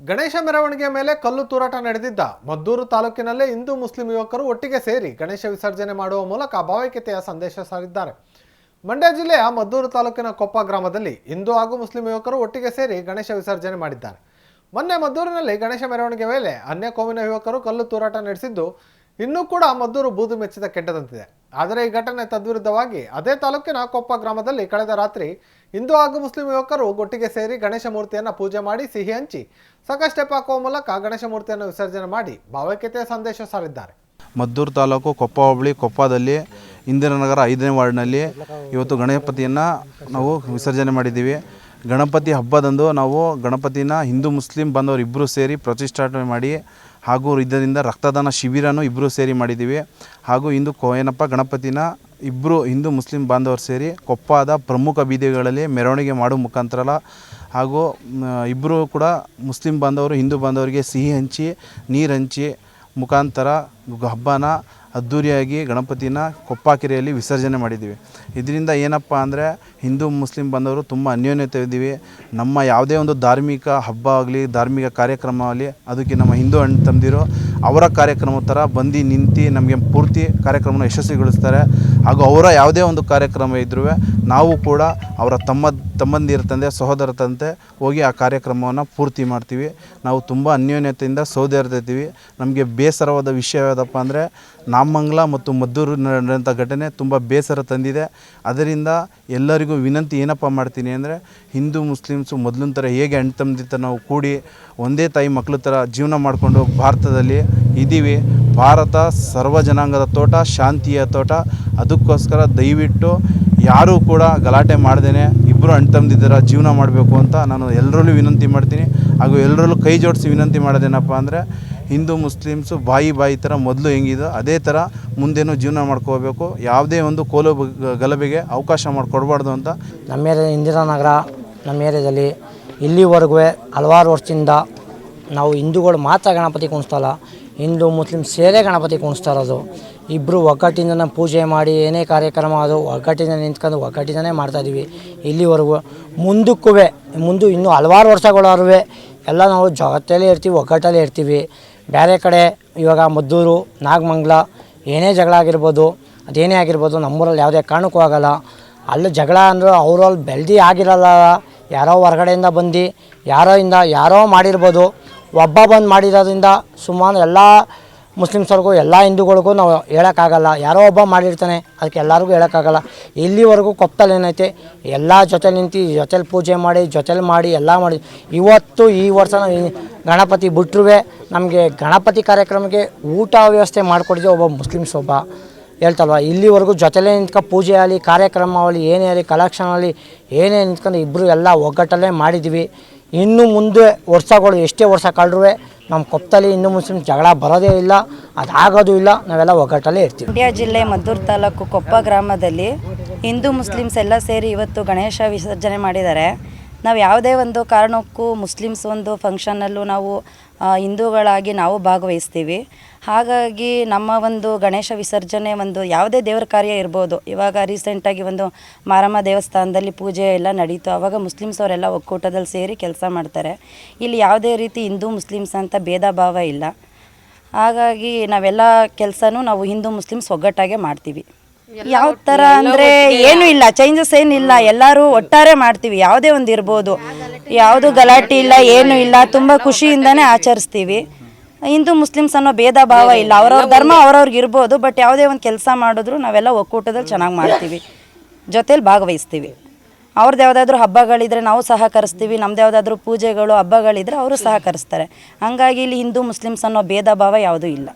ಗಣೇಶ ಮೆರವಣಿಗೆ ಮೇಲೆ ಕಲ್ಲು ತೂರಾಟ ನಡೆದಿದ್ದ ಮದ್ದೂರು ತಾಲೂಕಿನಲ್ಲೇ ಹಿಂದೂ ಮುಸ್ಲಿಂ ಯುವಕರು ಒಟ್ಟಿಗೆ ಸೇರಿ ಗಣೇಶ ವಿಸರ್ಜನೆ ಮಾಡುವ ಮೂಲಕ ಭಾವೈಕ್ಯತೆಯ ಸಂದೇಶ ಸಾರಿದ್ದಾರೆ. ಮಂಡ್ಯ ಜಿಲ್ಲೆಯ ಮದ್ದೂರು ತಾಲೂಕಿನ ಕೊಪ್ಪ ಗ್ರಾಮದಲ್ಲಿ ಹಿಂದೂ ಹಾಗೂ ಮುಸ್ಲಿಂ ಯುವಕರು ಒಟ್ಟಿಗೆ ಸೇರಿ ಗಣೇಶ ವಿಸರ್ಜನೆ ಮಾಡಿದ್ದಾರೆ. ಮೊನ್ನೆ ಮದ್ದೂರಿನಲ್ಲಿ ಗಣೇಶ ಮೆರವಣಿಗೆ ಮೇಲೆ ಅನ್ಯ ಕೋಮಿನ ಯುವಕರು ಕಲ್ಲು ತೂರಾಟ ನಡೆಸಿದ್ದು, ಇನ್ನೂ ಕೂಡ ಮದ್ದೂರು ಬೂದು ಮೆಚ್ಚಿದ ಕೆಟ್ಟದಂತಿದೆ. ಆದರೆ ಈ ಘಟನೆ ತದ್ವಿರುದ್ಧವಾಗಿ ಅದೇ ತಾಲೂಕಿನ ಕೊಪ್ಪ ಗ್ರಾಮದಲ್ಲಿ ಕಳೆದ ರಾತ್ರಿ ಹಿಂದೂ ಹಾಗೂ ಮುಸ್ಲಿಂ ಯುವಕರು ಒಟ್ಟಿಗೆ ಸೇರಿ ಗಣೇಶ ಮೂರ್ತಿಯನ್ನು ಪೂಜೆ ಮಾಡಿ ಸಿಹಿ ಹಂಚಿ ಸಾಕಷ್ಟೆಪ್ ಹಾಕುವ ಮೂಲಕ ಗಣೇಶ ಮೂರ್ತಿಯನ್ನು ವಿಸರ್ಜನೆ ಮಾಡಿ ಭಾವೈಕ್ಯತೆಯ ಸಂದೇಶ ಸಾರಿದ್ದಾರೆ. ಮದ್ದೂರು ತಾಲೂಕು ಕೊಪ್ಪ ಹೋಬಳಿ ಕೊಪ್ಪದಲ್ಲಿ ಇಂದಿರಾನಗರ ಐದನೇ ವಾರ್ಡ್ನಲ್ಲಿ ಇವತ್ತು ಗಣಪತಿಯನ್ನು ನಾವು ವಿಸರ್ಜನೆ ಮಾಡಿದ್ದೀವಿ. ಗಣಪತಿ ಹಬ್ಬದಂದು ನಾವು ಗಣಪತಿನ ಹಿಂದೂ ಮುಸ್ಲಿಂ ಬಂದವರು ಇಬ್ಬರು ಸೇರಿ ಪ್ರತಿಷ್ಠಾಪನೆ ಮಾಡಿ ಹಾಗೂ ಇದರಿಂದ ರಕ್ತದಾನ ಶಿಬಿರನೂ ಇಬ್ಬರು ಸೇರಿ ಮಾಡಿದ್ದೀವಿ ಹಾಗೂ ಇಂದು ಕೋಯನಪ್ಪ, ಗಣಪತಿನ ಇಬ್ಬರು ಹಿಂದೂ ಮುಸ್ಲಿಂ ಬಾಂಧವರು ಸೇರಿ ಕೊಪ್ಪದ ಪ್ರಮುಖ ಬೀದಿಗಳಲ್ಲಿ ಮೆರವಣಿಗೆ ಮಾಡೋ ಮುಖಾಂತರ ಹಾಗೂ ಇಬ್ಬರು ಕೂಡ ಮುಸ್ಲಿಂ ಬಾಂಧವರು, ಹಿಂದೂ ಬಾಂಧವರಿಗೆ ಸಿಹಿ ಹಂಚಿ, ನೀರು ಹಂಚಿ ಮುಖಾಂತರ ಹಬ್ಬನ ಅದ್ಧೂರಿಯಾಗಿ ಗಣಪತಿನ ಕೊಪ್ಪಾಕೆರೆಯಲ್ಲಿ ವಿಸರ್ಜನೆ ಮಾಡಿದ್ದೀವಿ. ಇದರಿಂದ ಏನಪ್ಪ ಅಂದರೆ ಹಿಂದೂ ಮುಸ್ಲಿಂ ಬಂದವರು ತುಂಬ ಅನ್ಯೋನ್ಯತೆ ಇದ್ದೀವಿ ನಮ್ಮ ಯಾವುದೇ ಒಂದು ಧಾರ್ಮಿಕ ಹಬ್ಬ ಆಗಲಿ, ಧಾರ್ಮಿಕ ಕಾರ್ಯಕ್ರಮ ಆಗಲಿ, ಅದಕ್ಕೆ ನಮ್ಮ ಹಿಂದೂ ಅಣ್ಣ ತಮ್ಮದಿರು ಅವರ ಕಾರ್ಯಕ್ರಮ ಥರ ಬಂದು ನಿಂತು ನಮಗೆ ಪೂರ್ತಿ ಕಾರ್ಯಕ್ರಮನ ಯಶಸ್ವಿಗೊಳಿಸ್ತಾರೆ. ಹಾಗೂ ಅವರ ಯಾವುದೇ ಒಂದು ಕಾರ್ಯಕ್ರಮ ಇದ್ರೂ ನಾವು ಕೂಡ ಅವರ ತಮ್ಮ, ತಮ್ಮಂದಿರ ತಂದೆ, ಸಹೋದರ ತಂದೆ ಹೋಗಿ ಆ ಕಾರ್ಯಕ್ರಮವನ್ನು ಪೂರ್ತಿ ಮಾಡ್ತೀವಿ. ನಾವು ತುಂಬ ಅನ್ಯೋನ್ಯತೆಯಿಂದ ಸೌದೆ ನಮಗೆ ಬೇಸರವಾದ ವಿಷಯ ಯಾವುದಪ್ಪ ಅಂದರೆ ನಾಮಂಗ್ಲ ಮತ್ತು ಮದ್ದೂರು ನಡೆದಂಥ ಘಟನೆ ತುಂಬ ಬೇಸರ ತಂದಿದೆ. ಅದರಿಂದ ಎಲ್ಲರಿಗೂ ವಿನಂತಿ ಏನಪ್ಪ ಮಾಡ್ತೀನಿ ಅಂದರೆ ಹಿಂದೂ ಮುಸ್ಲಿಮ್ಸು ಮೊದಲಿನ ಥರ ಹೇಗೆ ಅಣ್ಣ ತಮ್ಮದಿ ಥರ ನಾವು ಕೂಡಿ ಒಂದೇ ತಾಯಿ ಮಕ್ಕಳ ಥರ ಜೀವನ ಮಾಡಿಕೊಂಡು ಭಾರತದಲ್ಲಿ ಇದ್ದೀವಿ ಭಾರತ ಸರ್ವ ಜನಾಂಗದ ತೋಟ, ಶಾಂತಿಯ ತೋಟ. ಅದಕ್ಕೋಸ್ಕರ ದಯವಿಟ್ಟು ಯಾರೂ ಕೂಡ ಗಲಾಟೆ ಮಾಡ್ದೇ ಇಬ್ಬರು ಅಣ್ಣ ತಮ್ಮದಿದ್ದರ ಜೀವನ ಮಾಡಬೇಕು ಅಂತ ನಾನು ಎಲ್ಲರಲ್ಲೂ ವಿನಂತಿ ಮಾಡ್ತೀನಿ. ಹಾಗೂ ಎಲ್ಲರಲ್ಲೂ ಕೈ ಜೋಡಿಸಿ ವಿನಂತಿ ಮಾಡೋದೇನಪ್ಪ ಅಂದರೆ, ಹಿಂದೂ ಮುಸ್ಲಿಮ್ಸು ಬಾಯಿ ಬಾಯಿ ಥರ ಮೊದಲು ಹೆಂಗಿದೋ ಅದೇ ಥರ ಮುಂದೇನು ಜೀವನ ಮಾಡ್ಕೋಬೇಕು. ಯಾವುದೇ ಒಂದು ಕೋಲು ಗಲಭೆಗೆ ಅವಕಾಶ ಮಾಡಿಕೊಡ್ಬಾರ್ದು ಅಂತ. ನಮ್ಮ ಏರಿಯಾ ಇಂದಿರಾನಗರ ನಮ್ಮ ಏರಿಯಾದಲ್ಲಿ ಇಲ್ಲಿವರೆಗೂ ಹಲವಾರು ವರ್ಷದಿಂದ ನಾವು ಹಿಂದೂಗಳು ಮಾತ್ರ ಗಣಪತಿ ಕುಣಿಸ್ತಲ್ಲ ಹಿಂದೂ, ಮುಸ್ಲಿಂ ಸೇರೇ ಗಣಪತಿ ಕುಣಿಸ್ತಾ ಇರೋದು ಇಬ್ಬರು ಒಗ್ಗಟ್ಟಿಂದ ಪೂಜೆ ಮಾಡಿ, ಏನೇ ಕಾರ್ಯಕ್ರಮ ಅದು ಒಗ್ಗಟ್ಟಿಂದ ನಿಂತ್ಕೊಂಡು ಒಗ್ಗಟ್ಟಿಂದನೇ ಮಾಡ್ತಾಯಿದ್ದೀವಿ. ಇಲ್ಲಿವರೆಗೂ ಮುಂದಕ್ಕೂ ಮುಂದೆ ಇನ್ನೂ ಹಲವಾರು ವರ್ಷಗಳವೇ ಎಲ್ಲ ನಾವು ಜಗತ್ತಲ್ಲೇ ಇರ್ತೀವಿ, ಒಗ್ಗಟ್ಟಲ್ಲೇ ಇರ್ತೀವಿ. ಬೇರೆ ಕಡೆ ಇವಾಗ ಮದ್ದೂರು, ನಾಗಮಂಗಲ, ಏನೇ ಜಗಳ ಆಗಿರ್ಬೋದು, ಅದೇನೇ ಆಗಿರ್ಬೋದು, ನಮ್ಮೂರಲ್ಲಿ ಯಾವುದೇ ಕಾರಣಕ್ಕೂ ಆಗಲ್ಲ. ಅಲ್ಲಿ ಜಗಳ ಅಂದ್ರೆ ಅವ್ರಲ್ಲಿ ಬೆಳ್ದಿ ಆಗಿರಲ್ಲ. ಯಾರೋ ಹೊರಗಡೆಯಿಂದ ಬಂದು, ಯಾರೋ ಇಂದ, ಯಾರೋ ಮಾಡಿರ್ಬೋದು. ಒಬ್ಬ ಬಂದು ಮಾಡಿರೋದ್ರಿಂದ ಸುಮಾರು ಎಲ್ಲ ಮುಸ್ಲಿಮ್ಸ್ವರೆಗೂ, ಎಲ್ಲ ಹಿಂದೂಗಳಿಗೂ ನಾವು ಹೇಳೋಕ್ಕಾಗಲ್ಲ. ಯಾರೋ ಒಬ್ಬ ಮಾಡಿರ್ತಾನೆ, ಅದಕ್ಕೆ ಎಲ್ಲರಿಗೂ ಹೇಳೋಕ್ಕಾಗಲ್ಲ. ಇಲ್ಲಿವರೆಗೂ ಕೊಪ್ಪಲ್ಲಿ ಏನೈತೆ, ಎಲ್ಲ ಜೊತೆಲಿ ನಿಂತು ಜೊತೆಲಿ ಪೂಜೆ ಮಾಡಿ, ಜೊತೆಲಿ ಮಾಡಿ, ಎಲ್ಲ ಮಾಡಿ. ಇವತ್ತು ಈ ವರ್ಷ ನಾವು ಗಣಪತಿ ಬಿಟ್ಟರುವೆ ನಮಗೆ ಗಣಪತಿ ಕಾರ್ಯಕ್ರಮಕ್ಕೆ ಊಟ ವ್ಯವಸ್ಥೆ ಮಾಡಿಕೊಡಿದ್ದೆ ಒಬ್ಬ ಮುಸ್ಲಿಮ್ಸ್ ಒಬ್ಬ. ಹೇಳ್ತಲ್ವ, ಇಲ್ಲಿವರೆಗೂ ಜೊತೆಲೇ ನಿಂತ್ಕೊಂಡು ಪೂಜೆ ಆಗಲಿ, ಕಾರ್ಯಕ್ರಮ ಆಗಲಿ, ಏನೇ ಆಗಲಿ ಕಲೆಕ್ಷನ್ ಆಗಲಿ, ಏನೇ ನಿಂತ್ಕೊಂಡು ಇಬ್ಬರು ಎಲ್ಲ ಒಗ್ಗಟ್ಟಲ್ಲೇ ಮಾಡಿದ್ವಿ. ಇನ್ನು ಮುಂದೆ ವರ್ಷಗಳು ಎಷ್ಟೇ ವರ್ಷ ಕಳೆದ್ರೂ ನಮ್ಮ ಕೊಪ್ಪದಲ್ಲಿ ಇನ್ನು ಮುಸ್ಲಿಮ್ ಜಗಳ ಬರೋದೇ ಇಲ್ಲ, ಅದಾಗೋದು ಇಲ್ಲ, ನಾವೆಲ್ಲ ಒಗ್ಗಟ್ಟಲ್ಲೇ ಇರ್ತೀವಿ. ಮಂಡ್ಯ ಜಿಲ್ಲೆ ಮದ್ದೂರು ತಾಲೂಕು ಕೊಪ್ಪ ಗ್ರಾಮದಲ್ಲಿ ಹಿಂದೂ ಮುಸ್ಲಿಮ್ಸ್ ಎಲ್ಲ ಸೇರಿ ಇವತ್ತು ಗಣೇಶ ವಿಸರ್ಜನೆ ಮಾಡಿದ್ದಾರೆ. ನಾವು ಯಾವುದೇ ಒಂದು ಕಾರಣಕ್ಕೂ ಮುಸ್ಲಿಮ್ಸ್ ಒಂದು ಫಂಕ್ಷನಲ್ಲೂ ನಾವು ಹಿಂದೂಗಳಾಗಿ ನಾವು ಭಾಗವಹಿಸ್ತೀವಿ. ಹಾಗಾಗಿ ನಮ್ಮ ಒಂದು ಗಣೇಶ ವಿಸರ್ಜನೆ ಒಂದು ಯಾವುದೇ ದೇವರ ಕಾರ್ಯ ಇರ್ಬೋದು. ಇವಾಗ ರೀಸೆಂಟಾಗಿ ಒಂದು ಮಾರಮ್ಮ ದೇವಸ್ಥಾನದಲ್ಲಿ ಪೂಜೆ ಎಲ್ಲ ನಡೀತು. ಆವಾಗ ಮುಸ್ಲಿಮ್ಸ್ ಅವರೆಲ್ಲ ಒಕ್ಕೂಟದಲ್ಲಿ ಸೇರಿ ಕೆಲಸ ಮಾಡ್ತಾರೆ. ಇಲ್ಲಿ ಯಾವುದೇ ರೀತಿ ಹಿಂದೂ ಮುಸ್ಲಿಮ್ಸ್ ಅಂತ ಭೇದ ಭಾವ ಇಲ್ಲ. ಹಾಗಾಗಿ ನಾವೆಲ್ಲ ಕೆಲಸನೂ ನಾವು ಹಿಂದೂ ಮುಸ್ಲಿಮ್ಸ್ ಒಗ್ಗಟ್ಟಾಗೆ ಮಾಡ್ತೀವಿ. ಯಾವ ತರ ಅಂದ್ರೆ ಏನು ಇಲ್ಲ ಚೇಂಜಸ್ ಏನಿಲ್ಲ ಎಲ್ಲರೂ ಒಟ್ಟಾರೆ ಮಾಡ್ತೀವಿ ಯಾವುದೇ ಒಂದು ಇರ್ಬೋದು. ಯಾವುದು ಗಲಾಟೆ ಇಲ್ಲ ಏನು ಇಲ್ಲ ತುಂಬಾ ಖುಷಿಯಿಂದಾನೇ ಆಚರಿಸ್ತೀವಿ. ಹಿಂದೂ ಮುಸ್ಲಿಮ್ಸ್ ಅನ್ನೋ ಭೇದ ಭಾವ ಇಲ್ಲ ಅವ್ರವ್ರ ಧರ್ಮ ಅವ್ರವ್ರಿಗೆ ಇರ್ಬೋದು ಬಟ್ ಯಾವುದೇ ಒಂದು ಕೆಲಸ ಮಾಡಿದ್ರು ನಾವೆಲ್ಲ ಒಕ್ಕೂಟದಲ್ಲಿ ಚೆನ್ನಾಗಿ ಮಾಡ್ತೀವಿ. ಜೊತೇಲಿ ಭಾಗವಹಿಸ್ತೀವಿ. ಅವ್ರದ್ದು ಯಾವುದಾದ್ರೂ ಹಬ್ಬಗಳಿದ್ರೆ ನಾವು ಸಹಕರಿಸ್ತೀವಿ ನಮ್ದು ಯಾವುದಾದ್ರೂ ಪೂಜೆಗಳು ಹಬ್ಬಗಳಿದ್ರೆ ಅವರು ಸಹಕರಿಸ್ತಾರೆ. ಹಂಗಾಗಿ ಇಲ್ಲಿ ಹಿಂದೂ ಮುಸ್ಲಿಮ್ಸ್ ಅನ್ನೋ ಭೇದ ಭಾವ ಯಾವುದೂ ಇಲ್ಲ.